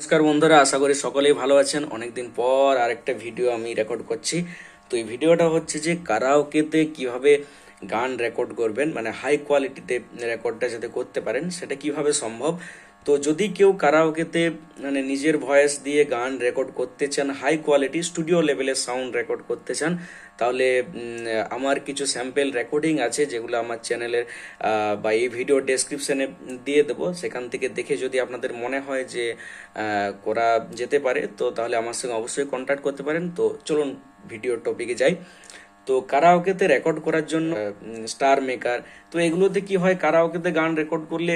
নমস্কার বন্ধুরা, আশা করি সকলেই ভালো আছেন। অনেকদিন পর আরেকটা ভিডিও আমি রেকর্ড করছি। তো এই ভিডিওটা হচ্ছে যে কারাওকেতে কীভাবে গান রেকর্ড করবেন মানে হাই কোয়ালিটিতে রেকর্ডটা যাতে করতে পারেন, সেটা কীভাবে সম্ভব? তো যদি কেউ কারাওকেতে মানে নিজের ভয়েস দিয়ে গান রেকর্ড করতে চান হাই কোয়ালিটি স্টুডিও লেভেলের সাউন্ড রেকর্ড করতে চান, তাহলে আমার কিছু স্যাম্পেল রেকর্ডিং আছে যেগুলো আমার চ্যানেলের বা এই ভিডিও ডেসক্রিপশনে দিয়ে দেবো। সেখান থেকে দেখে যদি আপনাদের মনে হয় যে করা যেতে পারে, তো তাহলে আমার সঙ্গে অবশ্যই কন্ট্যাক্ট করতে পারেন। তো চলুন ভিডিও টপিকে যাই। তো কারাওকেতে রেকর্ড করার জন্য স্টার মেকার তো এগুলোতে কি হয় কারাওকেতে গান রেকর্ড করলে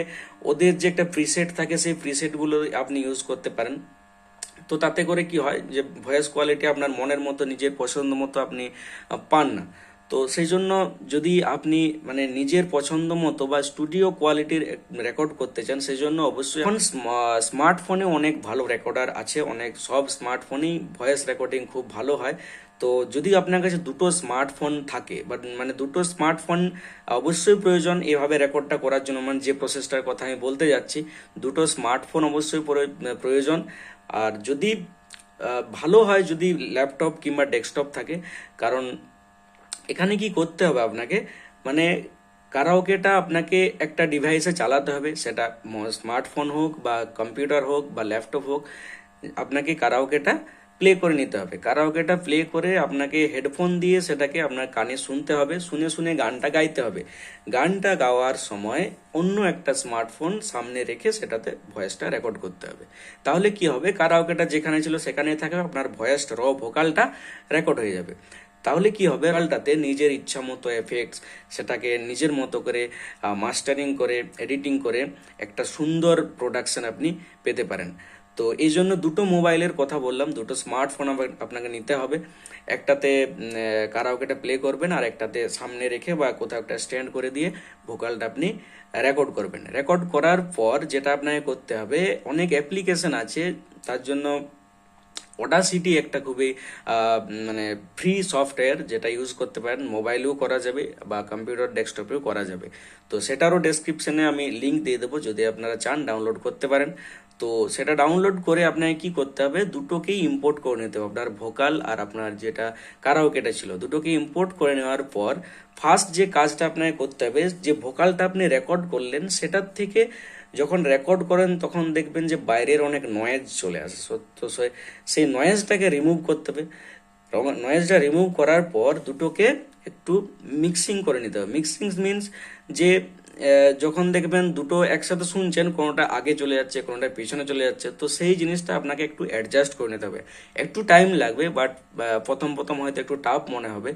ওদের যে একটা প্রিসেট থাকে, সেই প্রিসেটগুলো আপনি ইউজ করতে পারেন। তো তাতে করে কি হয় যে ভয়েস কোয়ালিটি আপনার মনের মতো, নিজের পছন্দ মতো আপনি পান না। তো সেই জন্য যদি আপনি মানে নিজের পছন্দ মতো বা স্টুডিও কোয়ালিটির রেকর্ড করতে চান, সেই জন্য অবশ্যই এখন স্মার্টফোনে অনেক ভালো রেকর্ডার আছে, অনেক, সব স্মার্টফোনেই ভয়েস রেকর্ডিং খুব ভালো হয়। তো যদি আপনার কাছে দুটো স্মার্টফোন থাকে বাট মানে দুটো স্মার্টফোন অবশ্যই প্রয়োজন এভাবে রেকর্ডটা করার জন্য। মানে যে প্রসেসটার কথা আমি বলতে যাচ্ছি, দুটো স্মার্টফোন অবশ্যই প্রয়- প্রয়োজন। আর যদি ভালো হয় যদি ল্যাপটপ কিংবা ডেস্কটপ থাকে, কারণ এখানে কি করতে হবে আপনাকে? মানে কারাওকেটা আপনাকে একটা ডিভাইসে চালাতে হবে। সেটা স্মার্টফোন হোক বা কম্পিউটার হোক বা ল্যাপটপ হোক, আপনাকে কারাওকেটা প্লে করে নিতে হবে। কারাওকেটা প্লে করে আপনাকে হেডফোন দিয়ে সেটাকে আপনার কানে শুনতে হবে, শুনে শুনে গানটা গাইতে হবে। গানটা গাওয়ার সময় অন্য একটা স্মার্টফোন সামনে রেখে সেটাতে ভয়েসটা রেকর্ড করতে হবে। তাহলে কি হবে? কারাওকেটা যেখানে ছিল সেখানেই থাকবে, আপনার ভয়েসটা র ভোকালটা রেকর্ড হয়ে যাবে। তাহলে কি হবে? গালটাতে নিজের ইচ্ছা মতো এফেক্টস সেটাকে নিজের মতো করে মাস্টারিং করে এডিটিং করে একটা সুন্দর প্রোডাকশন আপনি পেতে পারেন। তো এই জন্য দুটো মোবাইলের কথা বললাম, দুটো স্মার্টফোন আপনাকে নিতে হবে। একটাতে কারাওকেটা প্লে করবেন আর একটাতে সামনে রেখে বা কোথাও একটা স্ট্যান্ড করে দিয়ে ভোকালটা আপনি রেকর্ড করবেন। রেকর্ড করার পর যেটা আপনাকে করতে হবে, অনেক অ্যাপ্লিকেশন আছে, তার জন্য ওডাসিটি একটা খুবই মানে ফ্রি সফটওয়্যার যেটা ইউজ করতে পারেন মোবাইলেও করা যাবে বা কম্পিউটার ডেস্কটপেও করা যাবে। তো সেটারও ডেসক্রিপশনে আমি লিঙ্ক দিয়ে দেবো, যদি আপনারা চান ডাউনলোড করতে পারেন। তো সেটা ডাউনলোড করে আপনাকে কি করতে হবে? দুটোকেই ইম্পোর্ট করে নিতে হবে। আপনার ভোকাল আর আপনার যেটা কারাওকেটা ছিল দুটোকে ইম্পোর্ট করে নেওয়ার পর ফার্স্ট যে কাজটা আপনাকে করতে হবে, যে ভোকালটা আপনি রেকর্ড করলেন, সেটার থেকে যখন রেকর্ড করেন, তখন দেখবেন যে বাইরের অনেক নয়েজ চলে আসে। সো- তো সেই নয়েজটাকে রিমুভ করতে হবে। নয়েজটা রিমুভ করার পর দুটোকে একটু মিক্সিং করে নিতে হবে। মিক্সিং মিনস যে যখন দেখবেন দুটো একসাথে শুনছেন, কোনোটা আগে চলে যাচ্ছে, কোনোটা পেছনে চলে যাচ্ছে, তো সেই জিনিসটা আপনাকে একটু অ্যাডজাস্ট করে নিতে হবে। একটু টাইম লাগবে বাট প্রথম প্রথম হয়তো একটু টাফ মনে হবে,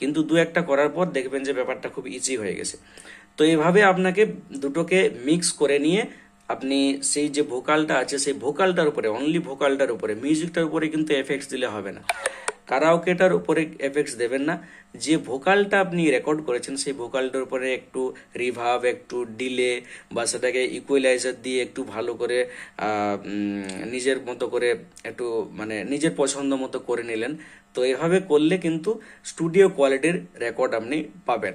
কিন্তু দু একটা করার পর দেখবেন যে ব্যাপারটা খুব ইজি হয়ে গেছে। তো এইভাবে আপনাকে দুটোকে মিক্স করে নিয়ে আপনি সেই যে ভোকালটা আছে, সেই ভোকালটার উপরে অনলি ভোকালটার উপরে মিউজিকটার উপরে কিন্তু এফেক্টস দিলে হবে না। কারাওকেটার উপরে এফেক্টস দেবেন না। যে ভোকালটা আপনি রেকর্ড করেছেন, সেই ভোকালটার উপরে একটু রিভাব একটু ডিলে বা সেটাকে ইকুয়ালাইজার দিয়ে একটু ভালো করে নিজের মতো করে একটু মানে নিজের পছন্দ মতো করে নিলেন। তো এভাবে করলে কিন্তু স্টুডিও কোয়ালিটির রেকর্ড আপনি পাবেন।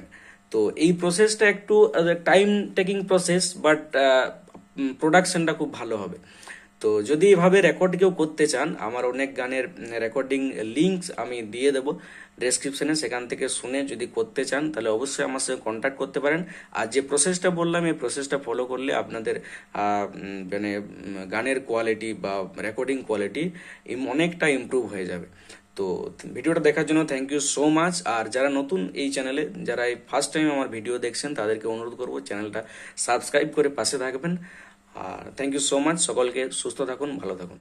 তো এই প্রসেসটা একটু টাইম টেকিং প্রসেস বাট প্রোডাকশনটা খুব ভালো হবে। তো যদি এভাবে রেকর্ড কেউ করতে চান, আমার অনেক গানের রেকর্ডিং লিঙ্কস আমি দিয়ে দেবো ডেসক্রিপশনে সেখান থেকে শুনে যদি করতে চান, তাহলে অবশ্যই আমার সঙ্গে কন্ট্যাক্ট করতে পারেন। আর যে প্রসেসটা বললাম, এই প্রসেসটা ফলো করলে আপনাদের মানে গানের কোয়ালিটি বা রেকর্ডিং কোয়ালিটি অনেকটা ইমপ্রুভ হয়ে যাবে। তো ভিডিওটা দেখার জন্য থ্যাংক ইউ সো মাচ আর যারা নতুন এই চ্যানেলে যারা এই ফার্স্ট টাইম আমার ভিডিও দেখছেন, তাদেরকে অনুরোধ করব চ্যানেলটা সাবস্ক্রাইব করে পাশে থাকবেন। আর থ্যাংক ইউ সো মাচ সকলকে সুস্থ থাকুন ভালো থাকুন।